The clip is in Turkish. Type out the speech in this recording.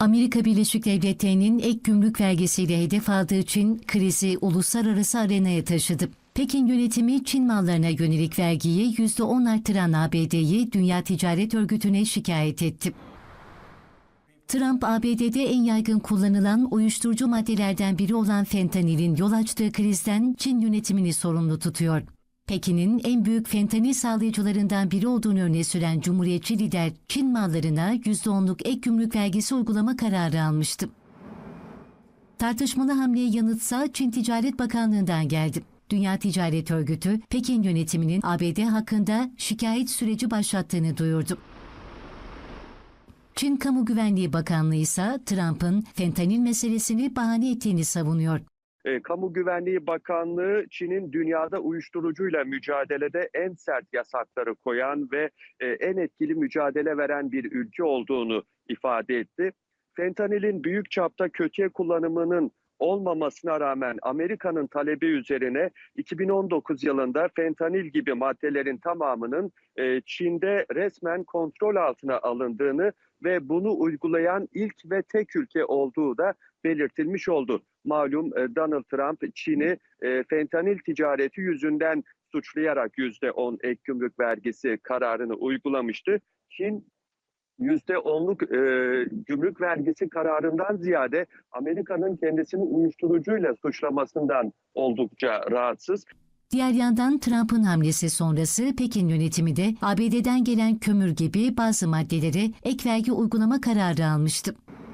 Amerika Birleşik Devletleri'nin ek gümrük vergisiyle hedef aldığı Çin krizi uluslararası arenaya taşıdı. Pekin yönetimi Çin mallarına yönelik vergiyi %10 arttıran ABD'yi Dünya Ticaret Örgütü'ne şikayet etti. Trump, ABD'de en yaygın kullanılan uyuşturucu maddelerden biri olan fentanilin yol açtığı krizden Çin yönetimini sorumlu tutuyor. Pekin'in en büyük fentanil sağlayıcılarından biri olduğunu öne süren Cumhuriyetçi lider, Çin mallarına %10'luk ek gümrük vergisi uygulama kararı almıştı. Tartışmalı hamleye yanıtsa Çin Ticaret Bakanlığı'ndan geldi. Dünya Ticaret Örgütü, Pekin yönetiminin ABD hakkında şikayet süreci başlattığını duyurdu. Çin Kamu Güvenliği Bakanlığı ise Trump'ın fentanil meselesini bahane ettiğini savunuyor. E, Kamu Güvenliği Bakanlığı Çin'in dünyada uyuşturucuyla mücadelede en sert yasakları koyan ve e, en etkili mücadele veren bir ülke olduğunu ifade etti. Fentanilin büyük çapta kötüye kullanımının olmamasına rağmen Amerika'nın talebi üzerine 2019 yılında fentanil gibi maddelerin tamamının e, Çin'de resmen kontrol altına alındığını ve bunu uygulayan ilk ve tek ülke olduğu da belirtilmiş oldu. Malum e, Donald Trump Çin'i e, fentanil ticareti yüzünden suçlayarak %10 ek gümrük vergisi kararını uygulamıştı. Çin %10'luk e, gümrük vergisi kararından ziyade Amerika'nın kendisini uyuşturucuyla suçlamasından oldukça rahatsız. Diğer yandan Trump'ın hamlesi sonrası Pekin yönetimi de ABD'den gelen kömür gibi bazı maddelere ek vergi uygulama kararı almıştı.